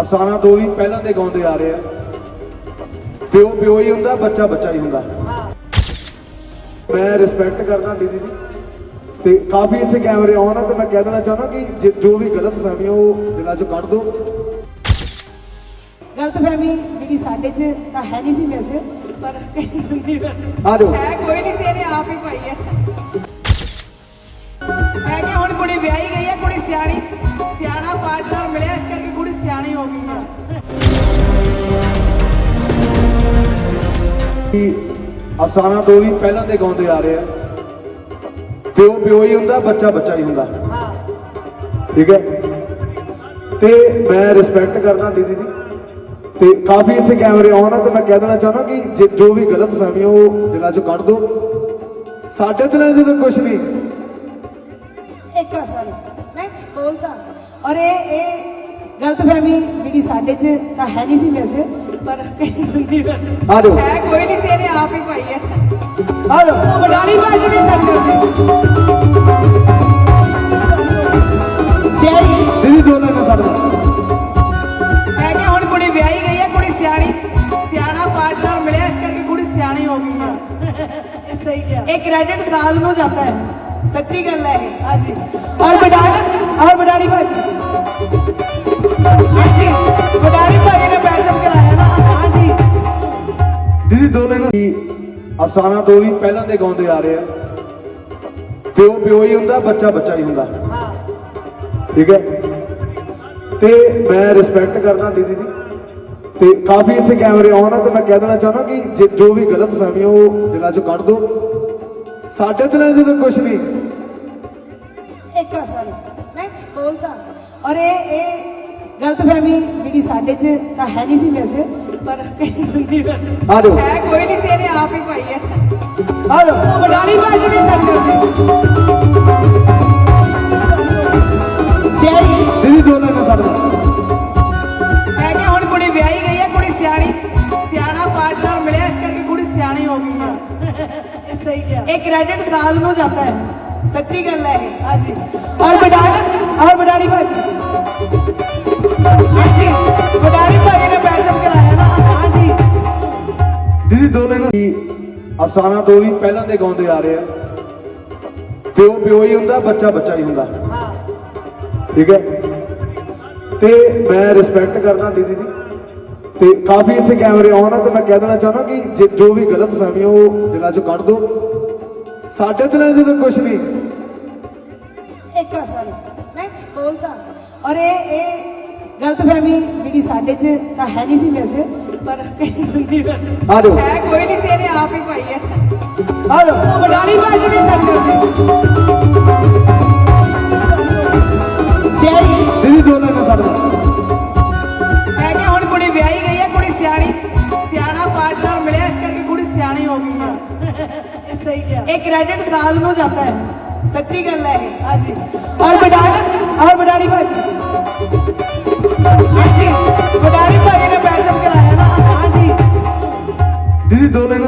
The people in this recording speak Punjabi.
ਅਫਸਾਨਾ ਤੋਂ ਹੀ ਪਹਿਲਾਂ ਦੇ ਗਾਉਂਦੇ ਆ ਰਹੇ ਆ। ਪਿਓ ਪਿਓ ਹੀ ਹੁੰਦਾ ਬੱਚਾ ਬੱਚਾ ਹੀ ਹੁੰਦਾ। ਮੈਂ ਰਿਸਪੈਕਟ ਕਰਦਾ ਦੀਦੀ ਦੀ। ਤੇ ਕਾਫੀ ਇੱਥੇ ਕੈਮਰੇ ਆਨ ਆ ਤੇ ਮੈਂ ਕਹਿ ਦੇਣਾ ਚਾਹੁੰਦਾ ਕਿ ਜੇ- ਵੀ ਗਲਤ ਫਹਿਮੀ ਉਹ ਦਿਲਾਂ ਚੋਂ ਕੱਢ ਦਿਓ। ਗਲਤਫਹਿਮੀ ਜਿਹੜੀ ਸਾਡੇ 'ਚ ਤਾਂ ਹੈ ਨਹੀਂ ਸੀ ਵੈਸੇ ਪਰ ਆ ਜਾਓ। ਹੈ ਕੋਈ ਨਹੀਂ ਸੀ ਇਹਨੇ ਆਪ ਹੀ ਪਾਈ ਹੈ। ਮੈਂ ਕਿਹਾ ਹੁਣ ਕੁੜੀ ਵਿਆਹੀ ਅਫਸਾਨਾ ਤੋਂ ਹੀ ਪਹਿਲਾਂ ਦੇ ਗਾਉਂਦੇ ਆ ਰਹੇ ਆ। ਪਿਓ ਪਿਓ ਹੀ ਹੁੰਦਾ, ਬੱਚਾ ਬੱਚਾ ਹੀ ਹੁੰਦਾ। ਠੀਕ ਹੈ? ਤੇ ਮੈਂ ਰਿਸਪੈਕਟ ਕਰਦਾ ਦੀਦੀ ਦੀ। ਤੇ ਕਾਫੀ ਇੱਥੇ ਕੈਮਰੇ ਆਨ ਆ, ਤੇ ਮੈਂ ਕਹਿ ਦੇਣਾ ਚਾਹੁੰਦਾ ਕਿ ਜੇ- ਜੋ ਵੀ ਗਲਤ ਫਹਿਮੀ ਉਹ ਦਿਲਾਂ ਚੋਂ ਕੱਢ ਦਿਓ। ਸਾਡੇ ਦਿਲਾਂ 'ਚ ਤਾਂ ਕੁਝ ਨਹੀਂ। ਇੱਕ ਅਸਲ ਮੈਂ ਬੋਲਦਾ ਔਰ ਇਹ ਇਹ ਗਲਤਫਹਿਮੀ ਜਿਹੜੀ ਸਾਡੇ 'ਚ ਤਾਂ ਹੈ ਨਹੀਂ ਸੀ ਵੈਸੇ ਪਰ ਕਈ ਬੰਦੀ ਆ ਜਾਓ। ਹੈ ਕੋਈ ਨਹੀਂ ਸੀ ਇਹਨੇ ਆਪ ਹੀ ਪਾਈ ਹੈ। ਆ ਲੋ ਬਡਾਲੀ ਬਾਜੀ ਨੇ ਸਾਡੇ ਪਿਆਰੀ ਦੀਦੀ ਦੋ ਲੈਣਾ ਸਾਡੇ ਮੈਂ ਕਿਹਾ ਹੁਣ ਕੁੜੀ ਵਿਆਹੀ ਗਈ ਹੈ ਕੁੜੀ ਸਿਆਣੀ ਸਿਆਣਾ ਪਾਰਟਨਰ ਮਿਲਿਆ ਇਸ ਕਰਕੇ ਕੁੜੀ ਸਿਆਣੀ ਹੋ ਗਈ ਹੈ। ਇਹ ਸਹੀ ਗਿਆ ਇਹ ਕ੍ਰੈਡਿਟ ਸਾਧ ਨੂੰ ਜਾਂਦਾ ਹੈ। ਸੱਚੀ ਗੱਲ ਹੈ ਇਹ। ਹਾਂਜੀ। ਔਰ ਬਡਾਲੀ ਦੀਦੀ ਦੋਨੇ ਨੂੰ ਅਫਸਾਨਾ ਤੋਂ ਹੀ ਪਹਿਲਾਂ ਦੇ ਗਾਉਂਦੇ ਆ ਰਹੇ ਆ। ਪਿਓ ਪਿਓ ਹੀ ਹੁੰਦਾ, ਬੱਚਾ ਬੱਚਾ ਹੀ ਹੁੰਦਾ। ਠੀਕ ਹੈ? ਤੇ ਮੈਂ ਰਿਸਪੈਕਟ ਕਰਦਾ ਦੀਦੀ ਦੀ। ਤੇ ਕਾਫੀ ਇੱਥੇ ਕੈਮਰੇ ਆਨ ਆ, ਤੇ ਮੈਂ ਕਹਿ ਦੇਣਾ ਚਾਹੁੰਦਾ ਕਿ ਜੋ ਵੀ ਗਲਤ ਫਹਿਮੀ ਉਹ ਦਿਲਾਂ ਚੋਂ ਕੱਢ ਦਿਓ। ਸਾਡੇ ਦਿਲਾਂ 'ਚ ਤਾਂ ਕੁਝ ਨਹੀਂ। ਇੱਕ ਅਸਲ ਮੈਂ ਬੋਲਦਾ ਔਰ ਇਹ ਇਹ ਗਲਤਫਹਿਮੀ ਜਿਹੜੀ ਸਾਡੇ 'ਚ ਤਾਂ ਹੈ ਨਹੀਂ ਸੀ ਵੈਸੇ। ਪਰ ਕਈ ਬੰਦੀ ਆ ਜਾਓ। ਹੈ ਕੋਈ ਨਹੀਂ ਸੀ ਇਹਨੇ ਆਪ ਹੀ ਪਾਈ ਹੈ ਆ ਲੋ ਬਡਾਲੀ ਬਾਜੀ ਨੇ ਸਾਡੇ ਪਿਆਰੀ ਦੀਦੀ ਦੋ ਲੈਣਾ ਨਾਲ ਮੈਂ ਕਿਹਾ ਹੁਣ ਕੁੜੀ ਵਿਆਹੀ ਗਈ ਹੈ ਕੁੜੀ ਸਿਆਣੀ ਸਿਆਣਾ ਪਾਰਟਨਰ ਮਿਲਿਆ ਇਸ ਕਰਕੇ ਕੁੜੀ ਸਿਆਣੀ ਹੋ ਗਈ ਹੈ ਇਹ ਸਹੀ ਗਿਆ ਇਹ ਕ੍ਰੈਡਿਟ ਸਾਧ ਨੂੰ ਜਾਂਦਾ ਹੈ। ਸੱਚੀ ਗੱਲ ਹੈ ਇਹ। ਹਾਂਜੀ। ਔਰ ਬਡਾਲੀ ਔਰ ਬਡਾਲੀ ਬਾਜੀ ਦੀਦੀ ਦੋ ਅਫਸਾਨਾ ਤੋਂ ਹੀ ਪਹਿਲਾਂ ਦੇ ਗਾਉਂਦੇ ਆ ਰਹੇ ਆ। ਪਿਓ ਪਿਓ ਹੀ ਹੁੰਦਾ, ਬੱਚਾ ਬੱਚਾ ਹੀ ਹੁੰਦਾ। ਠੀਕ ਹੈ? ਤੇ ਮੈਂ ਰਿਸਪੈਕਟ ਕਰਦਾ ਦੀਦੀ ਦੀ। ਤੇ ਕਾਫੀ ਇੱਥੇ ਕੈਮਰੇ ਆਨ ਆ, ਤੇ ਮੈਂ ਕਹਿ ਦੇਣਾ ਚਾਹੁੰਦਾ ਕਿ ਜੋ ਵੀ ਗਲਤ ਫਹਿਮੀ ਉਹ ਦਿਲਾਂ ਚੋਂ ਕੱਢ ਦਿਓ ਸਾਡੇ ਦਿਲਾਂ 'ਚ ਤਾਂ ਕੁਝ ਨਹੀਂ। ਇੱਕ ਅਸਲ ਮੈਂ ਬੋਲਦਾ ਔਰ ਇਹ ਇਹ ਗਲਤਫਹਿਮੀ ਜਿਹੜੀ ਸਾਡੇ 'ਚ ਤਾਂ ਹੈ ਨਹੀਂ ਸੀ ਵੈਸੇ। ਪਰ ਕਈ ਬੰਦੀ ਆ ਜਾਓ। ਹੈ ਕੋਈ ਨਹੀਂ ਸੀ ਇਹਨੇ ਆਪ ਹੀ ਪਾਈ ਹੈ। ਆ ਲੋ ਬਡਾਲੀ ਬਾਜੀ ਨੇ ਸਾਡੇ ਪਿਆਰੀ ਦੀਦੀ ਦੋ ਲੈਣਾ ਸਾਡੇ ਮੈਂ ਕਿਹਾ ਹੁਣ ਕੁੜੀ ਵਿਆਹੀ ਗਈ ਹੈ ਕੁੜੀ ਸਿਆਣੀ ਸਿਆਣਾ ਪਾਰਟਨਰ ਮਿਲਿਆ ਇਸ ਕਰਕੇ ਕੁੜੀ ਸਿਆਣੀ ਹੋ ਗਈ ਹੈ। ਇਹ ਸਹੀ ਗਿਆ ਇਹ ਕ੍ਰੈਡਿਟ ਸਾਧ ਨੂੰ ਜਾਂਦਾ ਹੈ। ਸੱਚੀ ਗੱਲ ਹੈ ਇਹ। ਹਾਂਜੀ। ఇది దోలైన